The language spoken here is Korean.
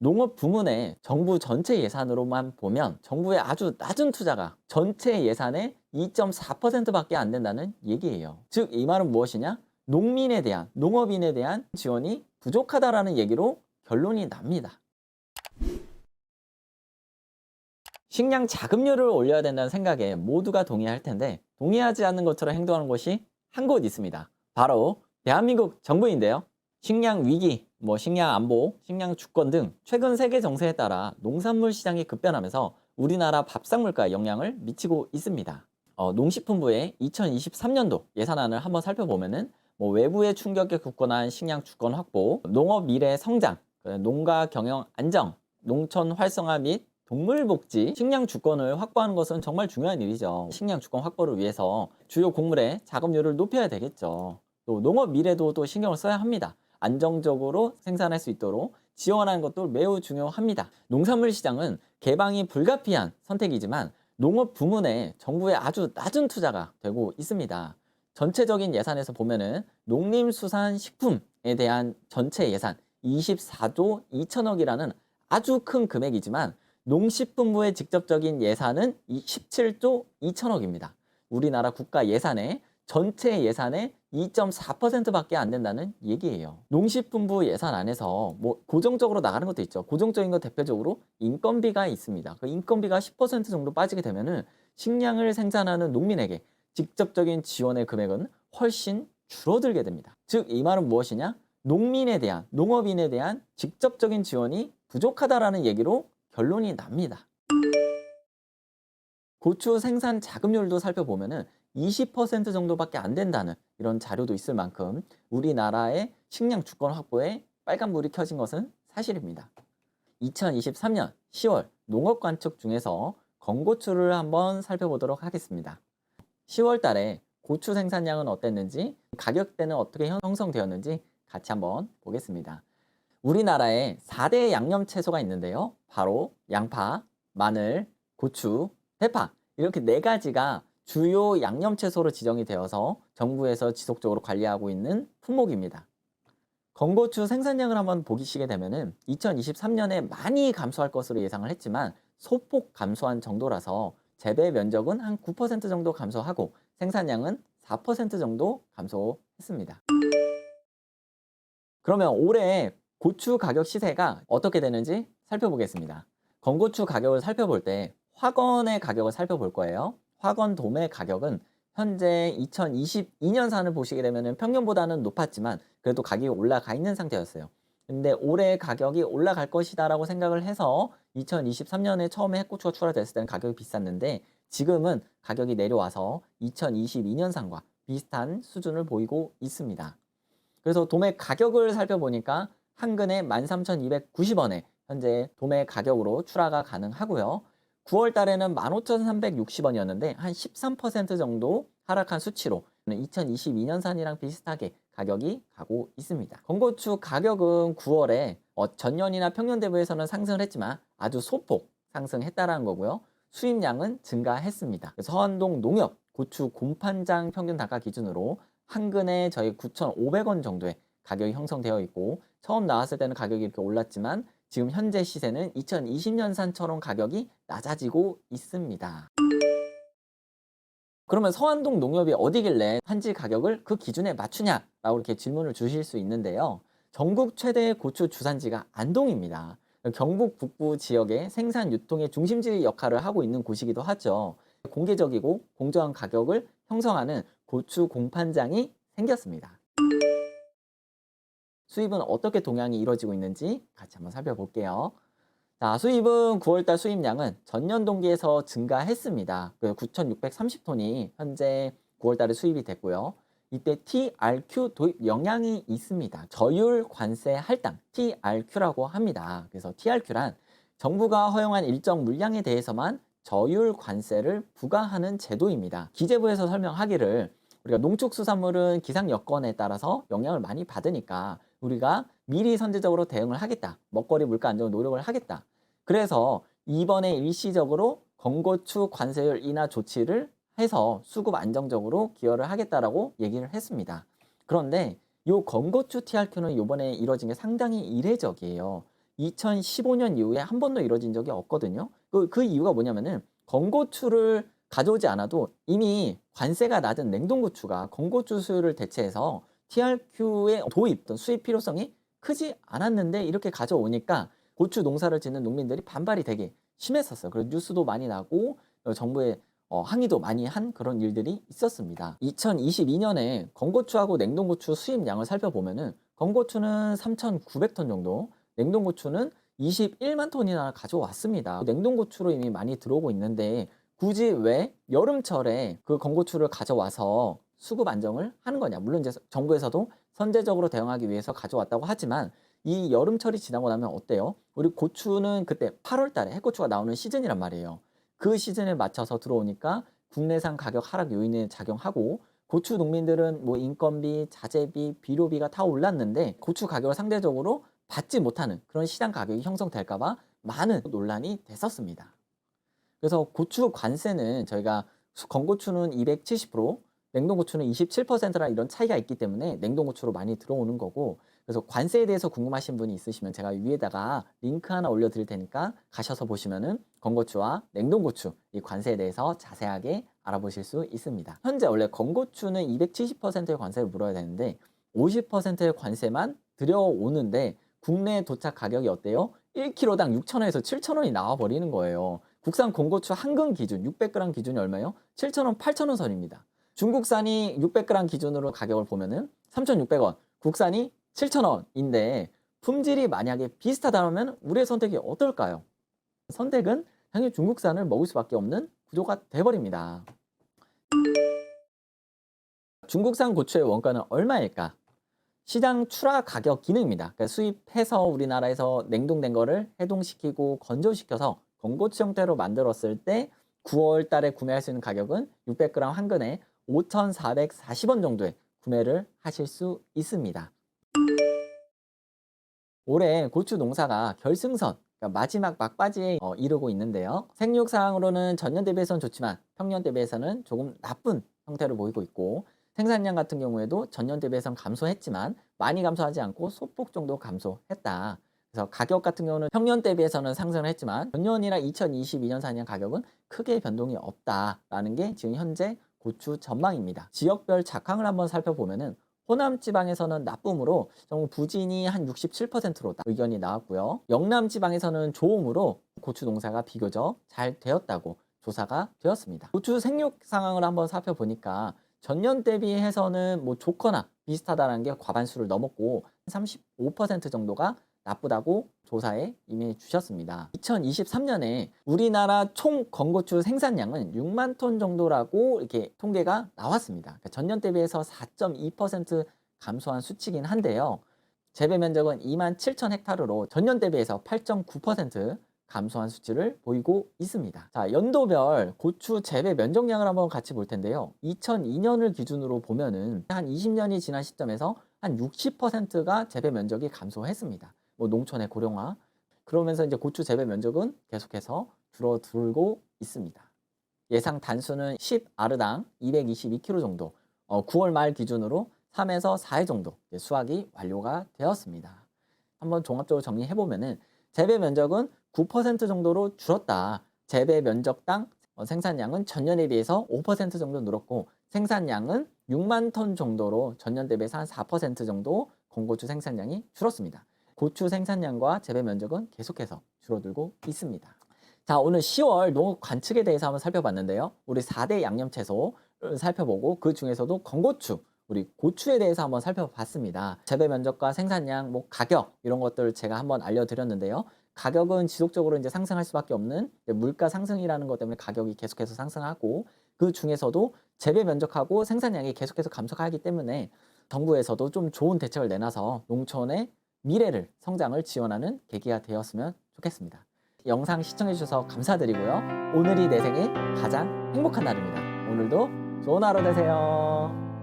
농업 부문의 정부 전체 예산으로만 보면 정부의 아주 낮은 투자가 전체 예산의 2.4%밖에 안 된다는 얘기예요. 즉 이 말은 무엇이냐? 농민에 대한 농업인에 대한 지원이 부족하다라는 얘기로 결론이 납니다. 식량 자급률을 올려야 된다는 생각에 모두가 동의할 텐데 동의하지 않는 것처럼 행동하는 곳이 한 곳 있습니다. 바로 대한민국 정부인데요. 식량 위기, 뭐 식량 안보, 식량 주권 등 최근 세계 정세에 따라 농산물 시장이 급변하면서 우리나라 밥상 물가에 영향을 미치고 있습니다. 어, 농식품부의 2023년도 예산안을 한번 살펴보면은 뭐 외부의 충격에 굳건한 식량 주권 확보, 농업 미래 성장, 그 농가 경영 안정, 농촌 활성화 및 동물 복지, 식량 주권을 확보하는 것은 정말 중요한 일이죠. 식량 주권 확보를 위해서 주요 곡물의 작업률을 높여야 되겠죠. 또 농업 미래도 또 신경을 써야 합니다. 안정적으로 생산할 수 있도록 지원하는 것도 매우 중요합니다. 농산물 시장은 개방이 불가피한 선택이지만 농업 부문에 정부의 아주 낮은 투자가 되고 있습니다. 전체적인 예산에서 보면은 농림수산식품에 대한 전체 예산 24조 2천억이라는 아주 큰 금액이지만 농식품부의 직접적인 예산은 17조 2천억입니다. 우리나라 국가 예산의 전체 예산의 2.4%밖에 안 된다는 얘기예요. 농식품부 예산 안에서 뭐 고정적으로 나가는 것도 있죠. 고정적인 것 대표적으로 인건비가 있습니다. 그 인건비가 10% 정도 빠지게 되면은 식량을 생산하는 농민에게 직접적인 지원의 금액은 훨씬 줄어들게 됩니다. 즉 이 말은 무엇이냐? 농민에 대한 농업인에 대한 직접적인 지원이 부족하다라는 얘기로 결론이 납니다. 고추 생산 자급률도 살펴보면은 20% 정도밖에 안 된다는 이런 자료도 있을 만큼 우리나라의 식량 주권 확보에 빨간불이 켜진 것은 사실입니다. 2023년 10월 농업 관측 중에서 건고추를 한번 살펴보도록 하겠습니다. 10월 달에 고추 생산량은 어땠는지, 가격대는 어떻게 형성되었는지 같이 한번 보겠습니다. 우리나라에 4대 양념 채소가 있는데요. 바로 양파, 마늘, 고추, 대파 이렇게 네 가지가 주요 양념 채소로 지정이 되어서 정부에서 지속적으로 관리하고 있는 품목입니다. 건고추 생산량을 한번 보시게 되면은 2023년에 많이 감소할 것으로 예상을 했지만 소폭 감소한 정도라서 재배 면적은 한 9% 정도 감소하고 생산량은 4% 정도 감소했습니다. 그러면 올해 고추 가격 시세가 어떻게 되는지 살펴보겠습니다. 건고추 가격을 살펴볼 때 화건의 가격을 살펴볼 거예요. 화건 도매 가격은 현재 2022년산을 보시게 되면 평년보다는 높았지만 그래도 가격이 올라가 있는 상태였어요. 근데 올해 가격이 올라갈 것이다라고 생각을 해서 2023년에 처음에 해고추가 출하됐을 때는 가격이 비쌌는데 지금은 가격이 내려와서 2022년산과 비슷한 수준을 보이고 있습니다. 그래서 도매 가격을 살펴보니까 한 근에 13,290원에 현재 도매 가격으로 출하가 가능하고요. 9월 달에는 15,360원이었는데 한 13% 정도 하락한 수치로 2022년산이랑 비슷하게 가격이 가고 있습니다. 건고추 가격은 9월에 어, 전년이나 평년 대비해서는 상승을 했지만 아주 소폭 상승했다라는 거고요. 수입량은 증가했습니다. 서한동 농협 고추 곰판장 평균 단가 기준으로 한 근에 저희 9,500원 정도의 가격이 형성되어 있고 처음 나왔을 때는 가격이 이렇게 올랐지만 지금 현재 시세는 2020년산처럼 가격이 낮아지고 있습니다. 그러면 서안동 농협이 어디길래 한지 가격을 그 기준에 맞추냐라고 이렇게 질문을 주실 수 있는데요. 전국 최대의 고추 주산지가 안동입니다. 경북 북부 지역의 생산 유통의 중심지 역할을 하고 있는 곳이기도 하죠. 공개적이고 공정한 가격을 형성하는 고추 공판장이 생겼습니다. 수입은 어떻게 동향이 이루어지고 있는지 같이 한번 살펴볼게요. 자, 수입은 9월달 수입량은 전년 동기에서 증가했습니다. 그 9,630톤이 현재 9월달에 수입이 됐고요. 이때 TRQ 도입 영향이 있습니다. 저율 관세 할당 TRQ라고 합니다. 그래서 TRQ란 정부가 허용한 일정 물량에 대해서만 저율 관세를 부과하는 제도입니다. 기재부에서 설명하기를 우리가 농축수산물은 기상 여건에 따라서 영향을 많이 받으니까 우리가 미리 선제적으로 대응을 하겠다. 먹거리 물가 안정을 노력을 하겠다. 그래서 이번에 일시적으로 건고추 관세율 인하 조치를 해서 수급 안정적으로 기여를 하겠다라고 얘기를 했습니다. 그런데 요 건고추 TRQ는 이번에 이뤄진 게 상당히 이례적이에요. 2015년 이후에 한 번도 이루어진 적이 없거든요. 그, 그 이유가 뭐냐면은 건고추를 가져오지 않아도 이미 관세가 낮은 냉동고추가 건고추 수요를 대체해서 TRQ의 도입, 또 수입 필요성이 크지 않았는데 이렇게 가져오니까 고추 농사를 짓는 농민들이 반발이 되게 심했었어요. 그래서 뉴스도 많이 나고 어, 정부에 어, 항의도 많이 한 그런 일들이 있었습니다. 2022년에 건고추하고 냉동고추 수입량을 살펴보면은 건고추는 3,900톤 정도, 냉동고추는 21만 톤이나 가져왔습니다. 냉동고추로 이미 많이 들어오고 있는데 굳이 왜 여름철에 그 건고추를 가져와서 수급 안정을 하는 거냐? 물론 이제 정부에서도 선제적으로 대응하기 위해서 가져왔다고 하지만 이 여름철이 지나고 나면 어때요? 우리 고추는 그때 8월 달에 해고추가 나오는 시즌이란 말이에요. 그 시즌에 맞춰서 들어오니까 국내산 가격 하락 요인에 작용하고 고추 농민들은 뭐 인건비, 자재비, 비료비가 다 올랐는데 고추 가격을 상대적으로 받지 못하는 그런 시장 가격이 형성될까봐 많은 논란이 됐었습니다. 그래서 고추 관세는 저희가 건고추는 270%, 냉동고추는 27%라 이런 차이가 있기 때문에 냉동고추로 많이 들어오는 거고 그래서 관세에 대해서 궁금하신 분이 있으시면 제가 위에다가 링크 하나 올려드릴 테니까 가셔서 보시면은 건고추와 냉동고추 이 관세에 대해서 자세하게 알아보실 수 있습니다. 현재 원래 건고추는 270%의 관세를 물어야 되는데 50%의 관세만 들여오는데 국내 도착 가격이 어때요? 1kg당 6,000원에서 7,000원이 나와 버리는 거예요. 국산 건고추 한근 기준 600g 기준이 얼마예요? 7,000원, 8,000원 선입니다. 중국산이 600g 기준으로 가격을 보면은 3,600원, 국산이 7,000원인데 품질이 만약에 비슷하다면 우리의 선택이 어떨까요? 선택은 당연히 중국산을 먹을 수밖에 없는 구조가 돼버립니다. 중국산 고추의 원가는 얼마일까? 시장 출하 가격 기능입니다. 그러니까 수입해서 우리나라에서 냉동된 거를 해동시키고 건조시켜서 건고추 형태로 만들었을 때 9월 달에 구매할 수 있는 가격은 600g 한 근에 5,440원 정도에 구매를 하실 수 있습니다. 올해 고추 농사가 결승선, 그러니까 마지막 막바지에 어, 이르고 있는데요. 생육상으로는 전년 대비해서는 좋지만 평년 대비해서는 조금 나쁜 형태로 보이고 있고 생산량 같은 경우에도 전년 대비해서는 감소했지만 많이 감소하지 않고 소폭 정도 감소했다. 그래서 가격 같은 경우는 평년 대비해서는 상승을 했지만 전년이나 2022년 산년 가격은 크게 변동이 없다라는 게 지금 현재 고추 전망입니다. 지역별 작황을 한번 살펴보면은 호남 지방에서는 나쁨으로 정부 부진이 한 67%로 의견이 나왔고요. 영남 지방에서는 좋음으로 고추 농사가 비교적 잘 되었다고 조사가 되었습니다. 고추 생육 상황을 한번 살펴보니까 전년 대비해서는 뭐 좋거나 비슷하다는 게 과반수를 넘었고 35% 정도가 나쁘다고 조사에 이미 주셨습니다. 2023년에 우리나라 총 건고추 생산량은 6만 톤 정도라고 이렇게 통계가 나왔습니다. 그러니까 전년 대비해서 4.2% 감소한 수치긴 한데요. 재배 면적은 2만 7천 헥타르로 전년 대비해서 8.9% 감소한 수치를 보이고 있습니다. 자, 연도별 고추 재배 면적량을 한번 같이 볼 텐데요. 2002년을 기준으로 보면은 한 20년이 지난 시점에서 한 60%가 재배 면적이 감소했습니다. 뭐 농촌의 고령화 그러면서 이제 고추 재배 면적은 계속해서 줄어들고 있습니다. 예상 단수는 10아르당 222kg 정도, 어, 9월 말 기준으로 3에서 4회 정도 수확이 완료가 되었습니다. 한번 종합적으로 정리해 보면은 재배 면적은 9% 정도로 줄었다. 재배 면적당 어, 생산량은 전년에 비해서 5% 정도 늘었고 생산량은 6만 톤 정도로 전년 대비해서 한 4% 정도 건고추 생산량이 줄었습니다. 고추 생산량과 재배 면적은 계속해서 줄어들고 있습니다. 자, 오늘 10월 농업 관측에 대해서 한번 살펴봤는데요. 우리 4대 양념 채소를 살펴보고 그 중에서도 건고추, 우리 고추에 대해서 한번 살펴봤습니다. 재배 면적과 생산량, 뭐 가격 이런 것들 제가 한번 알려드렸는데요. 가격은 지속적으로 이제 상승할 수밖에 없는 물가 상승이라는 것 때문에 가격이 계속해서 상승하고 그 중에서도 재배 면적하고 생산량이 계속해서 감소하기 때문에 정부에서도 좀 좋은 대책을 내놔서 농촌의 미래를 성장을 지원하는 계기가 되었으면 좋겠습니다. 영상 시청해 주셔서 감사드리고요. 오늘이 내 생에 가장 행복한 날입니다. 오늘도 좋은 하루 되세요.